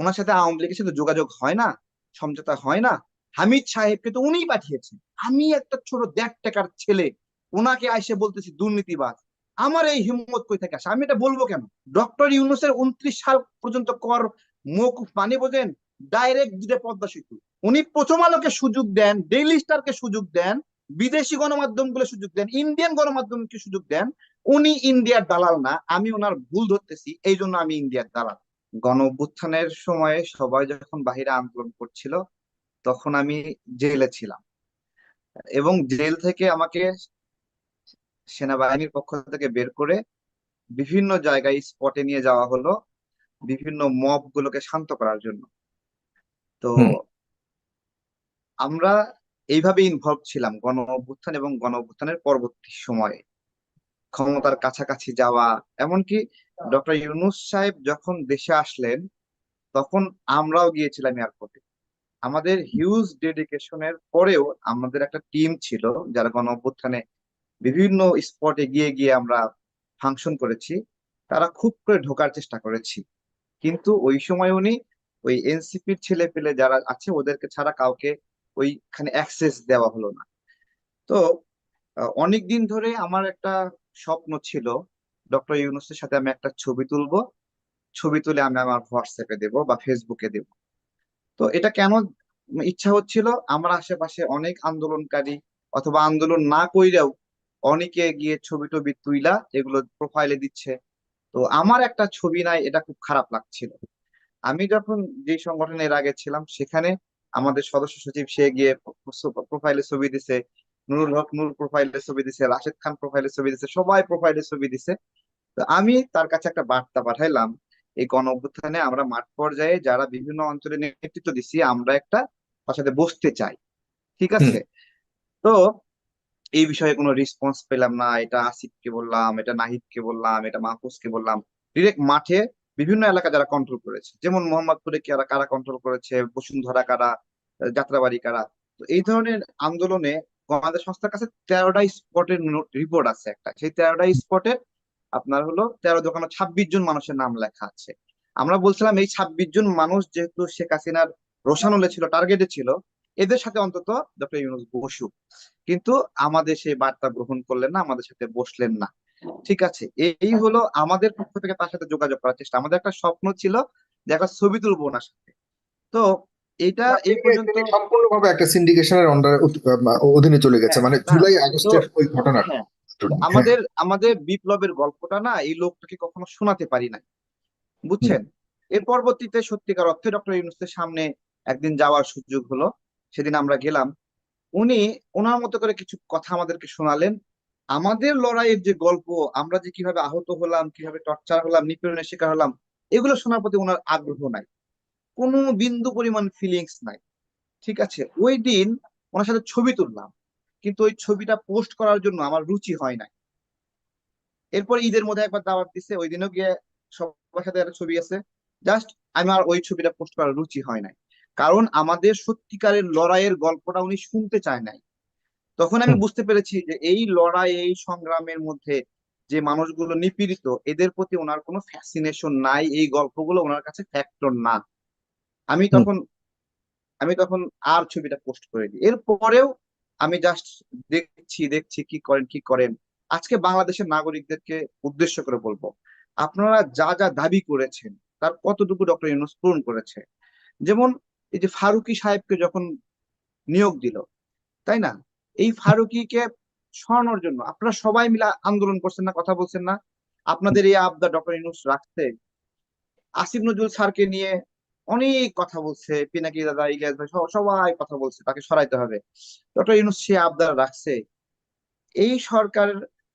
ওনার সাথে আওয়ামী লীগের সাথে যোগাযোগ হয় না, সমঝোতা হয় না। হামিদ সাহেবকে তো উনিই পাঠিয়েছেন। আমি একটা ছোট দেড় টাকার ছেলে ওনাকে আইসে বলতেছি দুর্নীতিবাদ আমার এই হিম্মত কই থেকে আমি এটা বলব কেন? ডক্টর ইউনুসের উনত্রিশ সাল পর্যন্ত কর মৌকুফ মানে বোঝেন, ডাইরেক্ট দুটো পদ্মা সেতু। উনি প্রথম আলোকে সুযোগ দেন, ডেইলি স্টারকে সুযোগ দেন, বিদেশি গণমাধ্যমগুলো সুযোগ দেন, ইন্ডিয়ান গণমাধ্যমকে সুযোগ দেন। উনি ইন্ডিয়ার দালাল না, আমি ওনার ভুল ধরতেছি এই জন্য আমি ইন্ডিয়ার দালাল। গণ অভ্যুত্থানের সময়ে সবাই যখন বাহিরে আন্দোলন করছিল তখন আমি জেলে ছিলাম। এবং জেল থেকে আমাকে সেনাবাহিনীর পক্ষ থেকে বের করে বিভিন্ন জায়গায় স্পটে নিয়ে যাওয়া হলো বিভিন্ন মব গুলোকে শান্ত করার জন্য। তো আমরা এইভাবে ইনভলভ ছিলাম গণ অভ্যুত্থান এবং গণ অভ্যুত্থানের পরবর্তী সময়ে। ক্ষমতার কাছাকাছি যাওয়া এমনকি ডক্টর ইউনুস সাহেব যখন দেশে আসলেন, তখন আমরাও গিয়েছিলাম এয়ারপোর্টে। আমাদের হিউজ ডেডিকেশনের পরেও আমাদের একটা টিম ছিল, যারা গণ অভ্যুত্থানে বিভিন্ন স্পটে গিয়ে গিয়ে আমরা ফাংশন করেছি, তারা খুব করে ঢোকার চেষ্টা করেছি। কিন্তু ওই সময় উনি ওই এনসিপির ছেলে পেলে যারা আছে, ওদেরকে ছাড়া কাউকে ওইখানে অ্যাক্সেস দেওয়া হলো না। তো অনেক দিন ধরে আমার একটা স্বপ্ন ছিল ডক্টর ইউনুসের সাথে আমি একটা ছবি তুলবো। ছবি তুলে আমি আমার হোয়াটসঅ্যাপে দেব বা ফেসবুকে দেব। তো এটা কেন ইচ্ছা হচ্ছিল? আমার আশেপাশে অনেক আন্দোলনকারী অথবা আন্দোলন না কইরাও অনেকে গিয়ে ছবি টবি তুইলা, এগুলো প্রোফাইলে দিচ্ছে। তো আমার একটা ছবি নাই, এটা খুব খারাপ লাগছিল। আমি যখন যে সংগঠনের আগে ছিলাম, সেখানে আমাদের সদস্য সচিব সে গিয়ে প্রোফাইলে ছবি দিছে, নুরুল হক নূর প্রোফাইলে ছবি দিছে, রাশেদ খান প্রোফাইলে ছবি দিছে, সবাই প্রোফাইলে ছবি দিছে। তো আমি তার কাছে একটা বার্তা পাঠাইলাম। এই গণ অভ্যুত্থানে আমরা মাঠ পর্যায়ে যারা বিভিন্ন অঞ্চলে নেতৃত্ব দিচ্ছি আমরা একটা তার সাথে বসতে চাই। ঠিক আছে? তো এই বিষয়ে কোনো রেসপন্স পেলাম না। এটা আসিফকে বললাম এটা নাহিদকে বললাম এটা মাহফুজকে বললাম। ডিরেক্ট মাঠে বিভিন্ন এলাকা যারা কন্ট্রোল করেছে যেমন মোহাম্মদপুরে কারা কারা কন্ট্রোল করেছে বসুন্ধরা কারা যাত্রাবাড়ি কারা। তো এই ধরনের আন্দোলনে আমাদের সংস্থার কাছে তেরোটা স্পটের রিপোর্ট আছে একটা। সেই তেরোটা স্পটে আপনার হলো তেরো দোকানে ছাব্বিশ জন মানুষের নাম লেখা আছে। আমরা বলছিলাম এই ছাব্বিশ জন মানুষ যেহেতু শেখ হাসিনার রোশানুলে ছিল টার্গেটে ছিল এদের সাথে অন্তত ডক্টর ইউনুস বসুক। কিন্তু আমাদের সেই বার্তা গ্রহণ করলেন না আমাদের সাথে বসলেন না। ঠিক আছে এই হলো আমাদের পক্ষ থেকে তার সাথে যোগাযোগ করার চেষ্টা। আমাদের একটা স্বপ্ন ছিল যে একটা ছবি তুলবো ওনার সাথে। তো এটা এই পর্যন্ত সম্পূর্ণভাবে একটা সিন্ডিকেশনের অধীনে চলে গেছে। হ্যাঁ, মানে হ্যাঁ, জুলাই আগস্টের ওই ঘটনার হ্যাঁ, আমাদের আমাদের বিপ্লবের গল্পটা না এই লোকটাকে কখনো শোনাতে পারি নাই। বুঝছেন? এর পরবর্তীতে সত্যিকার অর্থে ডক্টর ইউনুসের সামনে একদিন যাওয়ার সুযোগ হলো। সেদিন আমরা গেলাম। উনি ওনার মতো করে কিছু কথা আমাদেরকে শোনালেন। আমাদের লড়াইয়ের যে গল্প আমরা যে কীভাবে আহত হলাম কীভাবে টর্চার হলাম নিপীড়নের শিকার হলাম এগুলো শোনার প্রতি ওনার আগ্রহ নাই। কোনো বিন্দু পরিমাণ ফিলিংস নাই। ঠিক আছে? ওই দিন ওনার সাথে ছবি তুললাম। কিন্তু ওই ছবিটা পোস্ট করার জন্য আমার রুচি হয় নাই। এরপর ঈদের মধ্যে একবার দাওয়াত দিছে ওই দিনও গিয়ে সবার সাথে একটা ছবি আছে। জাস্ট আমার ওই ছবিটা পোস্ট করার রুচি হয় নাই। কারণ আমাদের সত্যিকারের লড়াইয়ের গল্পটা উনি শুনতে চায় নাই। তখন আমি বুঝতে পেরেছি যে এই লড়াই এই সংগ্রামের মধ্যে যে মানুষগুলো নিপীড়িত এদের প্রতি ওনার কোনো ফ্যাসিনেশন নাই এই গল্পগুলো ওনার কাছে ফ্যাক্টর না। আমি তখন আমি তখন আর ছবিটা পোস্ট করে দিই এরপরেও আমি জাস্ট দেখছি দেখছি কি করেন কি করেন। আজকে বাংলাদেশের নাগরিকদেরকে উদ্দেশ্য করে বলব, আপনারা যা যা দাবি করেছেন, তার কতটুকু ডক্টর ইউনুস পূরণ করেছে? যেমন এই যে ফারুকি সাহেবকে যখন নিয়োগ দিল, তাই না? এই ফারুকিকে সরানোর জন্য আপনারা সবাই মিলে আন্দোলন করছেন না, কথা বলছেন না? আপনাদের এই আবদা ডক্টর ইউনুস রাখতে, আসিফ নজরুল স্যারকে নিয়ে অনেক কথা বলছে পিনাকি দাদা ইলিয়াস ভাই সবাই কথা বলছে তাকে সরাইতে হবে। ডক্টর ইউনুস সে আবদার রাখছে। এই সরকার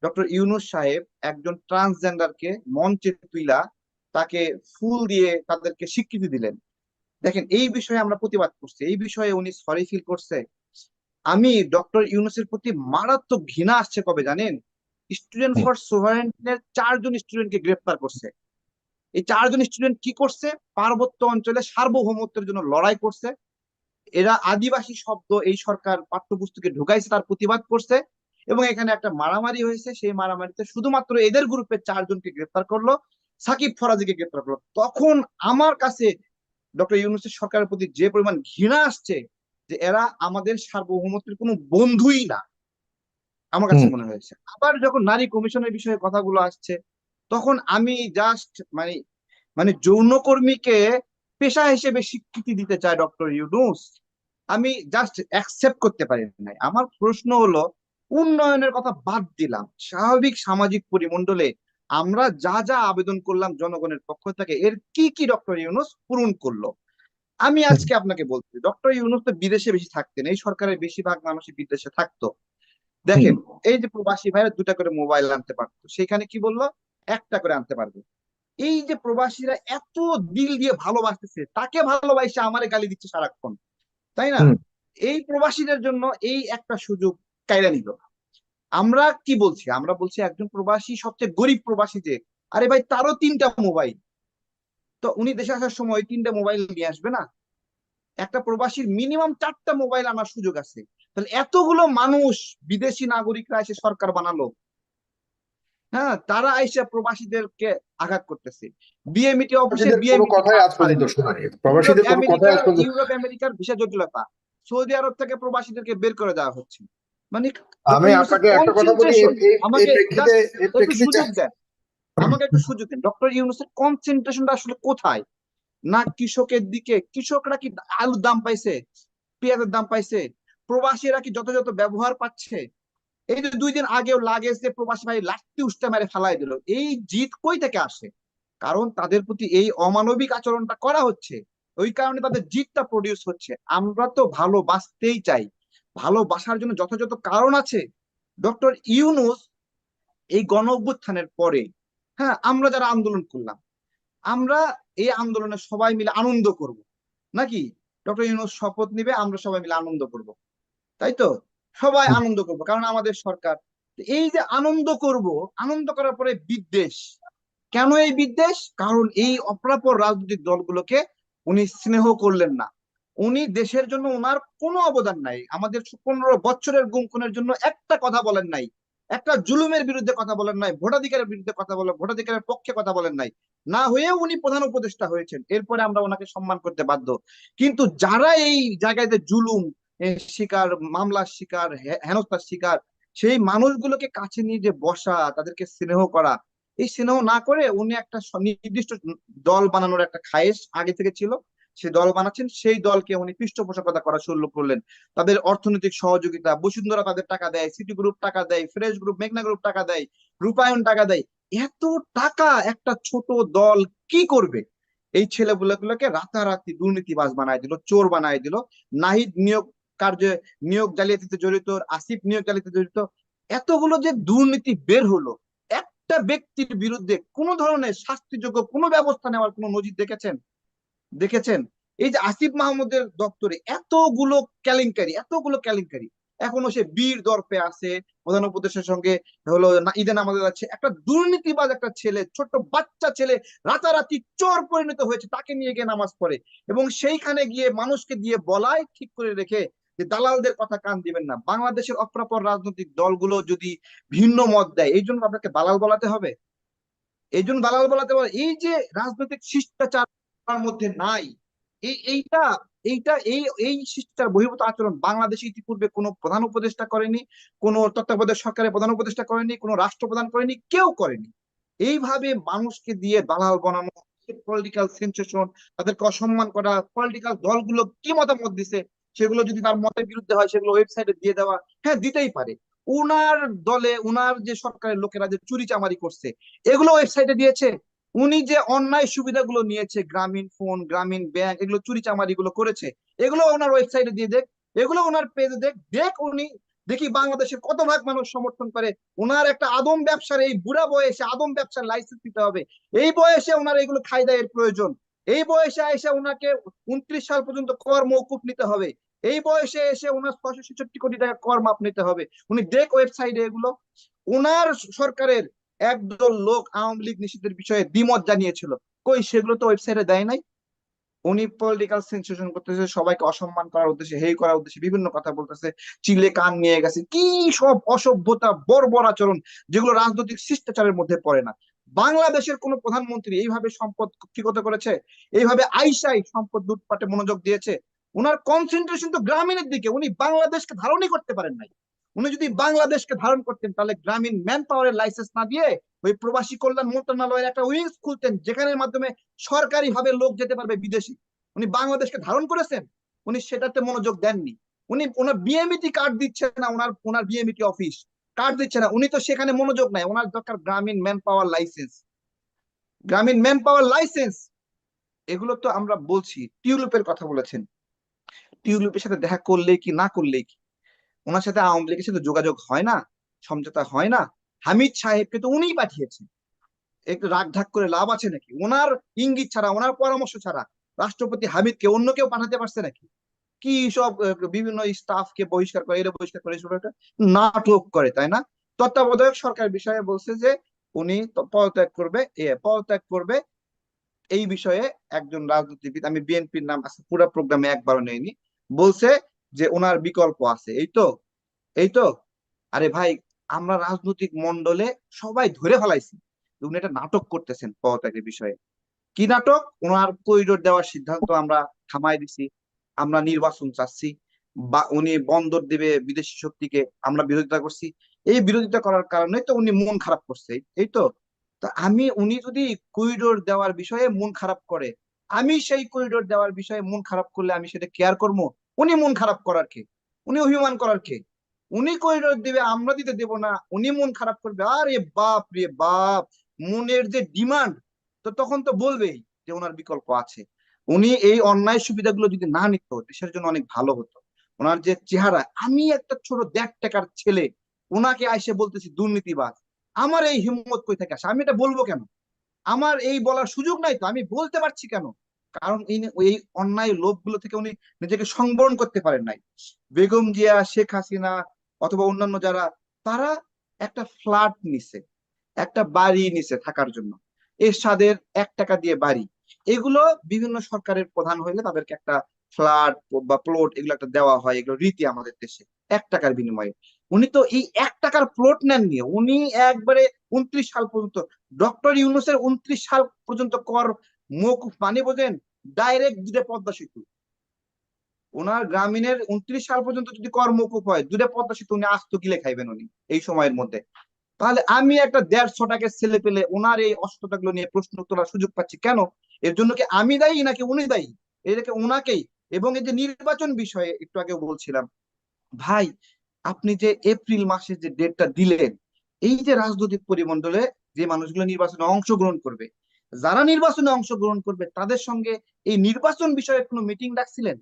ডক্টর ইউনুস সাহেব একজন ট্রান্সজেন্ডারকে মঞ্চে তুইলা তাকে ফুল দিয়ে তাদেরকে স্বীকৃতি দিলেন। দেখেন এই বিষয়ে আমরা প্রতিবাদ করছি। এই বিষয়ে উনি সরি ফিল করছে। আমি ডক্টর ইউনুসের প্রতি মারাত্মক ঘৃণা আসছে কবে জানেন? স্টুডেন্ট ফর সোভারেন্টের চারজন স্টুডেন্টকে গ্রেফতার করছে। এই চারজন স্টুডেন্ট কি করছে? পার্বত্য অঞ্চলে সার্বভৌমত্বের জন্য লড়াই করছে। এরা আদিবাসী শব্দ এই সরকার পাঠ্যপুস্তকে ঢুকাইছে তার প্রতিবাদ করছে এবং এখানে একটা মারামারি হয়েছে। সেই মারামারিতে শুধুমাত্র এদের গ্রুপের চারজনকে গ্রেফতার করল সাকিব ফরাজিকে গ্রেফতার করল। তখন আমার কাছে ডক্টর ইউনুসের সরকারের প্রতি যে পরিমাণ ঘৃণা আসছে যে এরা আমাদের সার্বভৌমত্বের কোনো বন্ধুই না আমার কাছে মনে হয়েছে। আবার যখন নারী কমিশনের বিষয়ে কথাগুলো আসছে তখন আমি জাস্ট মানে মানে যৌনকর্মীকে পেশা হিসেবে স্বীকৃতি দিতে চায় ডক্টর ইউনুস। আমি জাস্ট অ্যাকসেপ্ট করতে পারি নাই। আমার প্রশ্ন হলো উন্নয়নের কথা বাদ দিলাম। স্বাভাবিক সামাজিক পরিমণ্ডলে আমরা যা যা আবেদন করলাম জনগণের পক্ষ থেকে এর কি কি ডক্টর ইউনুস পূরণ করল? আমি আজকে আপনাকে বলছি ডক্টর ইউনুস তো বিদেশে বেশি থাকতেন এই সরকারের বেশিরভাগ মানুষই বিদেশে থাকতো। দেখেন এই যে প্রবাসী ভাইরা দুটা করে মোবাইল আনতে পারতো সেখানে কি বলল? একটা করে আনতে পারবে। এই যে প্রবাসীরা এত দিল দিয়ে ভালোবাসতেছে তাকে ভালোবাসে আমারে গালি দিচ্ছে সারাক্ষণ তাই না? এই প্রবাসীদের জন্য এই একটা সুযোগ কায়রা নিল। আমরা কি বলছি? আমরা বলছি একজন প্রবাসী সবচেয়ে গরিব প্রবাসী যে আরে ভাই তারও তিনটা মোবাইল। তো উনি দেশে আসার সময় তিনটা মোবাইল নিয়ে আসবে না? একটা প্রবাসীর মিনিমাম চারটা মোবাইল আনার সুযোগ আছে। তাহলে এতগুলো মানুষ বিদেশি নাগরিকরা এসে সরকার বানালো হ্যাঁ তারা এসে প্রবাসীদেরকে আঘাত করতেছে। বিএমইটি অফিসে প্রবাসীদের কথাই আজ পর্যন্ত শোনানি। প্রবাসীদের কোনো কথাই আজ পর্যন্ত ইউরোপ আমেরিকার ভিসা জটিলতা। সৌদি আরব থেকে প্রবাসীদেরকে বের করে দেওয়া হচ্ছে। মানে আমি আপনাকে একটা কথা বলি আমাকে একটু সুযোগ দেন। আমাকে একটু সুযোগ দেন। ডক্টর ইউনুসের কনসেন্ট্রেশনটা আসলে কোথায়? না কৃষকের দিকে কৃষকরা কি আলুর দাম পাইছে? পেঁয়াজের দাম পাইছে? প্রবাসীরা কি যথাযথ ব্যবহার পাচ্ছে? এই যে দুই দিন আগেও লাগেজ যে প্রবাসী ভাই লাঠি উষ্টা মেরে ফেলাই দিল, এই জিত কই থেকে আসে? কারণ তাদের প্রতি এই অমানবিক আচরণটা করা হচ্ছে, ওই কারণে তাদের জিতটা প্রডিউস হচ্ছে। আমরা তো ভালোবাসতেই চাই, ভালোবাসার জন্য যথাযথ কারণ আছে। ডক্টর ইউনুস এই গণ অভ্যুত্থানের পরে হ্যাঁ আমরা যারা আন্দোলন করলাম, আমরা এই আন্দোলনে সবাই মিলে আনন্দ করব। নাকি? ডক্টর ইউনুস শপথ নিবে, আমরা সবাই মিলে আনন্দ করব। তাই তো? সবাই আনন্দ করব কারণ আমাদের সরকার। এই যে আনন্দ করব আনন্দ করার পরে বিদ্বেষ। কেন এই বিদ্বেষ? কারণ এই অপরাপর রাজনৈতিক দলগুলোকে উনি স্নেহ করলেন না। উনি দেশের জন্য ওনার কোনো অবদান নাই। আমাদের পনেরো বছরের গুম খুনের জন্য একটা কথা বলেন নাই। একটা জুলুমের বিরুদ্ধে কথা বলেন নাই ভোটাধিকারের বিরুদ্ধে কথা বলেন ভোটাধিকারের পক্ষে কথা বলেন নাই। না হয়েও উনি প্রধান উপদেষ্টা হয়েছেন। এরপরে আমরা ওনাকে সম্মান করতে বাধ্য। কিন্তু যারা এই জায়গাতে জুলুম শিকার, মামলার শিকার হেনস্থার শিকার, সেই মানুষগুলোকে কাছে নিয়ে যে বসা, তাদেরকে স্নেহ করা, এই স্নেহ না করে উনি একটা নির্দিষ্ট দল বানানোর একটা খায়েশ আগে থেকে ছিল, সে দল বানাচ্ছেন, সেই দলকে উনি পৃষ্ঠপোষকতা করা শুরু করলেন। তাদের অর্থনৈতিক সহযোগিতা, বসুন্ধরা তাদের টাকা দেয়, সিটি গ্রুপ টাকা দেয়, ফ্রেশ গ্রুপ, মেঘনা গ্রুপ টাকা দেয়, রূপায়ণ টাকা দেয়, এত টাকা একটা ছোট দল কি করবে? এই ছেলেগুলোগুলোকে রাতারাতি দুর্নীতিবাজ বানায় দিল, চোর বানায় দিল, নাহিদ নিয়োগ কার্যে নিয়োগ জালিয়াতিতে জড়িত, আসিফ নিয়োগ জালিয়াতিতে জড়িত, এতগুলো যে দুর্নীতি বের হলো, একটা ব্যক্তির বিরুদ্ধে কোনো ধরনের শাস্তিযোগ্য কোনো ব্যবস্থা নেওয়ার কোনো নজির দেখেছেন? দেখেছেন? এই যে আসিফ মাহমুদের দপ্তরে এতগুলো কেলেঙ্কারি এতগুলো কেলেঙ্কারি। এখনও সে বীর দর্পে আছে, প্রধান উপদেশের সঙ্গে হলো না, ঈদে নামাজে যাচ্ছে। একটা দুর্নীতিবাজ একটা ছেলে, ছোট্ট বাচ্চা ছেলে, রাতারাতি চোর পরিণত হয়েছে, তাকে নিয়ে গিয়ে নামাজ পড়ে এবং সেইখানে গিয়ে মানুষকে দিয়ে বলায় ঠিক করে রেখে যে দালালদের কথা কান দিবেন না। বাংলাদেশের অপ্রাপর রাজনৈতিক দলগুলো যদি ভিন্ন মত দেয়, এই জন্য আপনাকে দালাল বলাতে হবে। এই জন্য দালাল বলাতে হবে। এই যে রাজনৈতিক শিষ্টাচার মধ্যে নাই, এই এইটা এইটা, এই এই শিষ্টাচার বহির্ভূত আচরণ বাংলাদেশে ইতিপূর্বে কোনো প্রধান উপদেষ্টা করেনি, কোনো তত্ত্বাবধায়ক সরকারের প্রধান উপদেষ্টা করেনি, কোনো রাষ্ট্রপ্রধান করেনি, কেউ করেনি। এইভাবে মানুষকে দিয়ে দালাল বানানো পলিটিক্যাল সেন্সেশন তাদেরকে অসম্মান করা পলিটিক্যাল দলগুলো কি মতামত দিছে সেগুলো যদি তার মতের বিরুদ্ধে হয়, সেগুলো ওয়েবসাইটে দিয়ে দেওয়া হ্যাঁ দিতেই পারে। উনার দলে, উনার যে সরকারের লোকেরা যে চুরি চামারি করছে, এগুলো ওয়েবসাইটে দিয়েছে। উনি যে অন্যায় সুবিধাগুলো নিয়েছে, গ্রামীণ ফোন, গ্রামীণ ব্যাংক, এগুলো চুরি চামারি গুলো করেছে, এগুলো ওনার ওয়েবসাইটে দিয়ে দেখ, এগুলো ওনার পেজে দেখ দেখ উনি দেখি বাংলাদেশের কত ভাগ মানুষ সমর্থন করে। ওনার একটা আদম ব্যবসার, এই বুড়া বয়সে আদম ব্যবসার লাইসেন্স দিতে হবে। এই বয়সে ওনার এগুলো খাইদায়ের প্রয়োজন। এই বয়সে এসে ওনাকে উনত্রিশ সাল পর্যন্ত কর মৌকুফ নিতে হবে। এই বয়সে এসে ওনার ছশো ছেষট্টি কোটি টাকা কর মাপ নিতে হবে। উনি দেখ ওয়েবসাইটে এগুলো ওনার সরকারের একদল লোক আওয়ামী লীগ নিষিদ্ধের বিষয়ে দ্বিমত জানিয়েছিল। কই, সেগুলো তো ওয়েবসাইটে দেয় নাই। উনি পলিটিক্যাল সেন্সেশন করতেছে, সবাইকে অসম্মান করার উদ্দেশ্যে, হেই করার উদ্দেশ্যে বিভিন্ন কথা বলতেছে। চিলে কান নিয়ে গেছে। কি সব অসভ্যতা, বর্বর আচরণ, যেগুলো রাজনৈতিক শিষ্টাচারের মধ্যে পড়ে না। বাংলাদেশের কোন প্রধানমন্ত্রী এইভাবে সম্পদ কুক্ষিগত করেছে? এইভাবে আইসাই সম্পদ লুটপাটে মনোযোগ দিয়েছে? ওনার কনসেন্ট্রেশন তো গ্রামীণের দিকে, উনি বাংলাদেশকে ধারণই করতে পারেন নাই। উনি যদি বাংলাদেশকে ধারণ করতেন, তাহলে গ্রামীণ ম্যান পাওয়ারের লাইসেন্স না দিয়ে ওই প্রবাসী কল্যাণ মন্ত্রণালয়ের একটা উইংস খুলতেন যেখানের মাধ্যমে সরকারি ভাবে লোক যেতে পারবে বিদেশি। উনি বাংলাদেশকে ধারণ করেছেন? উনি সেটাতে মনোযোগ দেননি। উনি ওনার বিএমইটি কার্ড দিচ্ছে না ওনার ওনার বিএমইটি অফিস কার্ড দিচ্ছে না? উনি তো সেখানে মনোযোগ নাই। ওনার দরকার Grameen man power license Grameen man power license এগুলো তো আমরা বলছি। টিউলিপের কথা বলেছেন। টিউলিপের সাথে দেখা করলেই কি, না করলেই কি? ওনার সাথে আওয়ামী লীগের সাথে যোগাযোগ হয় না? সমঝোতা হয় না? হামিদ সাহেবকে তো উনিই পাঠিয়েছেন। একটু রাগ ঢাক করে লাভ আছে নাকি? ওনার ইঙ্গিত ছাড়া, ওনার পরামর্শ ছাড়া রাষ্ট্রপতি হামিদকে অন্য কেউ পাঠাতে পারছে নাকি? কি সব বিভিন্ন স্টাফকে বহিষ্কার করে, এরা বহিষ্কার করে একটা নাটক করে, তাই না? তত্ত্বাবধায়ক সরকার বিষয়ে বলছে যে, উনি পদত্যাগ করবে পদত্যাগ করবে। এই বিষয়ে একজন রাজনীতিবিদ, আমি বিএনপির নাম আছে পুরো প্রোগ্রামে একবারও নেইনি, বলছে যে ওনার বিকল্প আছে। এই তো এই তো। আরে ভাই, আমরা রাজনৈতিক মন্ডলে সবাই ধরে ফেলাইছি উনি একটা নাটক করতেছেন পদত্যাগের বিষয়ে। কি নাটক? ওনার করিডোর দেওয়ার সিদ্ধান্ত আমরা থামাই দিছি। আমরা নির্বাচন চাচ্ছি, বা উনি বন্দর দেবে বিদেশি শক্তিকে, আমরা বিরোধিতা করছি। এই বিরোধিতা করার কারণে তো উনি মন খারাপ করছে, এই তো। আমি, উনি যদি করিডোর দেওয়ার বিষয়ে মন খারাপ করে, আমি সেই করিডোর দেওয়ার বিষয়ে মন খারাপ করলে আমি সেটা কেয়ার করব? উনি মন খারাপ করার কে? উনি অভিমান করার কে? উনি করিডোর দিবে, আমরা দিতে দেব না, উনি মন খারাপ করবে। আরে বাপ রে বাপ, মনের যে ডিমান্ড তো তখন তো বলবেই যে ওনার বিকল্প আছে। উনি এই অন্যায় সুবিধাগুলো যদি না নিত, দেশের জন্য অনেক ভালো হতো। ওনার যে চেহারা, আমি একটা ছোট দেড় টাকার ছেলে ওনাকে আইসে বলতেছি, দুর্নীতিবাজ, আমার এই হিম্মত কই থেকে আমি এটা বলব কেন? আমার এই বলার সুযোগ নাই তো, আমি বলতে পারছি কেন? কারণ এই অন্যায় লোভগুলো থেকে উনি নিজেকে সংবরণ করতে পারেন নাই। বেগম জিয়া, শেখ হাসিনা অথবা অন্যান্য যারা, তারা একটা ফ্ল্যাট নিছে, একটা বাড়ি নিছে থাকার জন্য। এরশাদের এক টাকা দিয়ে বাড়ি এগুলো বিভিন্ন সরকারের প্রধান হইলে তাদেরকে একটা ফ্ল্যাট বা প্লট এগুলো একটা দেওয়া হয়, এগুলো রীতি আমাদের দেশে, এক টাকার বিনিময়ে। উনি তো এই এক টাকার প্লট নেননি, উনি একবারে উনত্রিশ সাল পর্যন্ত, ডক্টর ইউনুসের উনত্রিশ সাল পর্যন্ত কর মৌকুফ মানে বোঝেন, ডাইরেক্ট দুটো পদ্মা সেতু। ওনার গ্রামীণের উনত্রিশ সাল পর্যন্ত যদি কর মৌকুফ হয় দুটো পদ্মা সেতু উনি আস্ত গিলে খাইবেন উনি, এই সময়ের মধ্যে। তাহলে আমি একটা দেড়শো টাকার ছেলে পেলে ওনার এই অস্ত্রটাগুলো নিয়ে প্রশ্ন তোলার সুযোগ পাচ্ছি কেন? এর জন্য কি আমি দায়ী নাকি উনি দায়ী? এটাকে ওনাকেই এবং এই যে নির্বাচন বিষয়ে একটু আগে বলছিলাম, ভাই, আপনি যে এপ্রিল মাসে যে ডেটটা দিলেন, এই যে রাজনৈতিক পরিমণ্ডলে যে মানুষগুলো নির্বাচনে অংশগ্রহণ করবে, যারা নির্বাচনে অংশগ্রহণ করবে, তাদের সঙ্গে এই নির্বাচন বিষয়ে কোনো মিটিং ডাকছিলেন?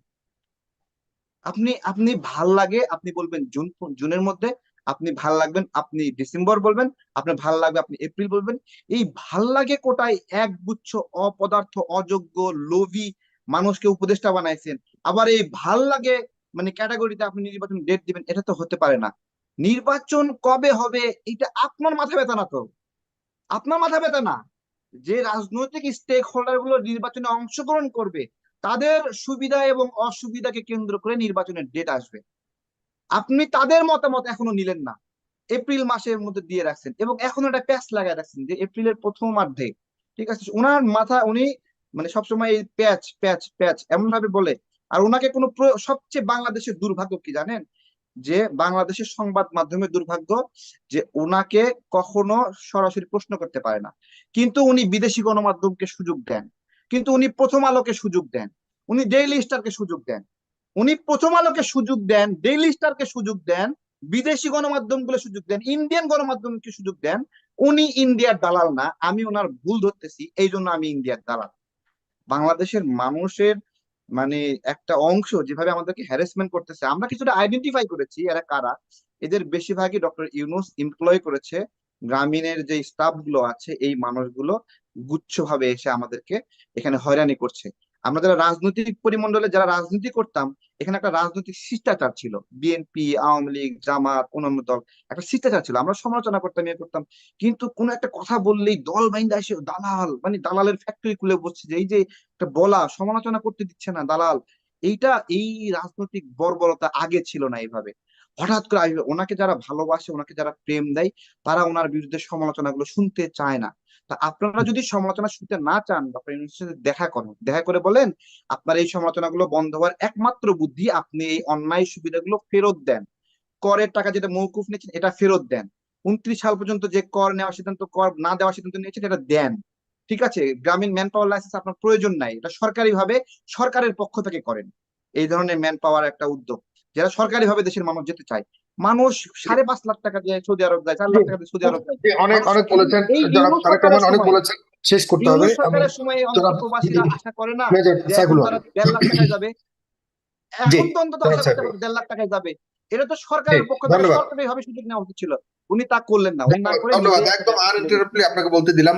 আপনি আপনি ভালো লাগে, আপনি বলবেন জুন, জুনের মধ্যে আপনি ভালো লাগবেন, আপনি ডিসেম্বর বলবেন, আপনার ভালো লাগবে, আপনি এপ্রিল বলবেন। এই ভালো লাগে কোটায় এক গুচ্ছ অপদার্থ, অযোগ্য, লোভী মানুষকে উপদেষ্টা বানাইছেন। আবার এই ভালো লাগে মানে ক্যাটাগরিতে আপনি নির্বাচন ডেট দিবেন, এটা তো হতে পারে না। নির্বাচন কবে হবে? এটা আপনার মাথা ব্যথা না তো? আপনার মাথা ব্যথা না? যে রাজনৈতিক স্টেক হোল্ডারগুলো নির্বাচনে অংশগ্রহণ করবে, তাদের সুবিধা এবং অসুবিধাকে কেন্দ্র করে নির্বাচনের ডেট আসবে। আপনি তাদের মতামত এখনও নিলেন না। এপ্রিল মাসের মধ্যে দিয়ে রাখছেন এবং এখন একটা প্যাচ লাগায় রাখছেন যে এপ্রিলের প্রথমার্ধে ঠিক আছে? ওনার মাথা, উনি মানে সবসময় এই প্যাচ প্যাচ প্যাচ এমন ভাবে বলে। আর ওনাকে কোনো সবচেয়ে বাংলাদেশের দুর্ভাগ্য কি জানেন? যে বাংলাদেশের সংবাদ মাধ্যমের দুর্ভাগ্য যে ওনাকে কখনো সরাসরি প্রশ্ন করতে পারে না। কিন্তু উনি বিদেশি গণমাধ্যমকে সুযোগ দেন। কিন্তু উনি প্রথম আলোকে সুযোগ দেন। উনি ডেইলি স্টারকে সুযোগ দেন। উনি প্রথম আলোকে সুযোগ দেন ডেইলি স্টারকে সুযোগ দেন, বিদেশি গণমাধ্যমগুলো সুযোগ দেন ইন্ডিয়ান গণমাধ্যমকে সুযোগ দেন, উনি ইন্ডিয়ার দালাল না, আমি ওনার ভুল ধরতেছি, এই জন্য আমি ইন্ডিয়ার দালাল। বাংলাদেশের মানুষের মানে একটা অংশ যেভাবে আমাদেরকে হ্যারাসমেন্ট করতেছে, আমরা কিছুটা আইডেন্টিফাই করেছি এরা কারা, এদের বেশিরভাগই ডক্টর ইউনুস এমপ্লয় করেছে, গ্রামীণের যে স্টাফগুলো আছে, এই মানুষগুলো গুচ্ছভাবে এসে আমাদেরকে এখানে হয়রানি করছে। আমরা যারা রাজনৈতিক পরিমণ্ডলে যারা রাজনীতি করতাম, এখানে একটা রাজনৈতিক শিষ্টাচার ছিল। বিএনপি আওয়ামী লীগ, জামাত, অন্যান্য দল, একটা শিষ্টাচার ছিল। আমরা সমালোচনা করতাম ইয়ে করতাম। কিন্তু কোন একটা কথা বললেই দল বাইন্দা এসে দালাল মানে দালালের ফ্যাক্টরি খুলে বসছে যে, এই যে একটা বলা, সমালোচনা করতে দিচ্ছে না দালাল। এইটা, এই রাজনৈতিক বর্বরতা আগে ছিল না এইভাবে হঠাৎ করে আসবে, ওনাকে যারা ভালোবাসে, ওনাকে যারা প্রেম দেয়, তারা ওনার বিরুদ্ধে সমালোচনাগুলো শুনতে চায় না। তা আপনারা যদি সমালোচনা শুনতে না চান ডক্টর সাথে দেখা করেন দেখা করে বলেন, আপনার এই সমালোচনাগুলো বন্ধ হওয়ার একমাত্র বুদ্ধি আপনি এই অন্যায় সুবিধাগুলো ফেরত দেন। করের টাকা যেটা মৌকুফ নিয়েছেন, এটা ফেরত দেন। উনত্রিশ সাল পর্যন্ত যে কর নেওয়ার সিদ্ধান্ত, কর না দেওয়ার সিদ্ধান্ত নিয়েছেন, এটা দেন। ঠিক আছে? গ্রামীণ ম্যান পাওয়ার লাইসেন্স আপনার প্রয়োজন নাই। এটা সরকারি ভাবে সরকারের পক্ষ থেকে করেন। এই ধরনের ম্যান পাওয়ার একটা উদ্যোগ। যারা সরকারি ভাবে দেশের মানুষ যেতে চায় মানুষ সাড়ে পাঁচ লাখ টাকা দিয়ে সৌদি আরব যায় চার লাখ টাকা দিয়ে সৌদি আরব যায়। অনেক অনেক বলেছেন অনেক বলেছেন শেষ করতে হবে। সরকারের সময় প্রবাসীরা আশা করে না। দেড় লাখ টাকায় যাবে। এখন তো অন্তত দেড় লাখ টাকায় যাবে। এটা তো সরকারের পক্ষ থেকে। সরকারি ভাবে সুযোগ নেওয়া উচিত ছিল। উনি তা করলেন না উনি না করে একদম আনইন্টারাপ্টলি আপনাকে বলতে দিলাম।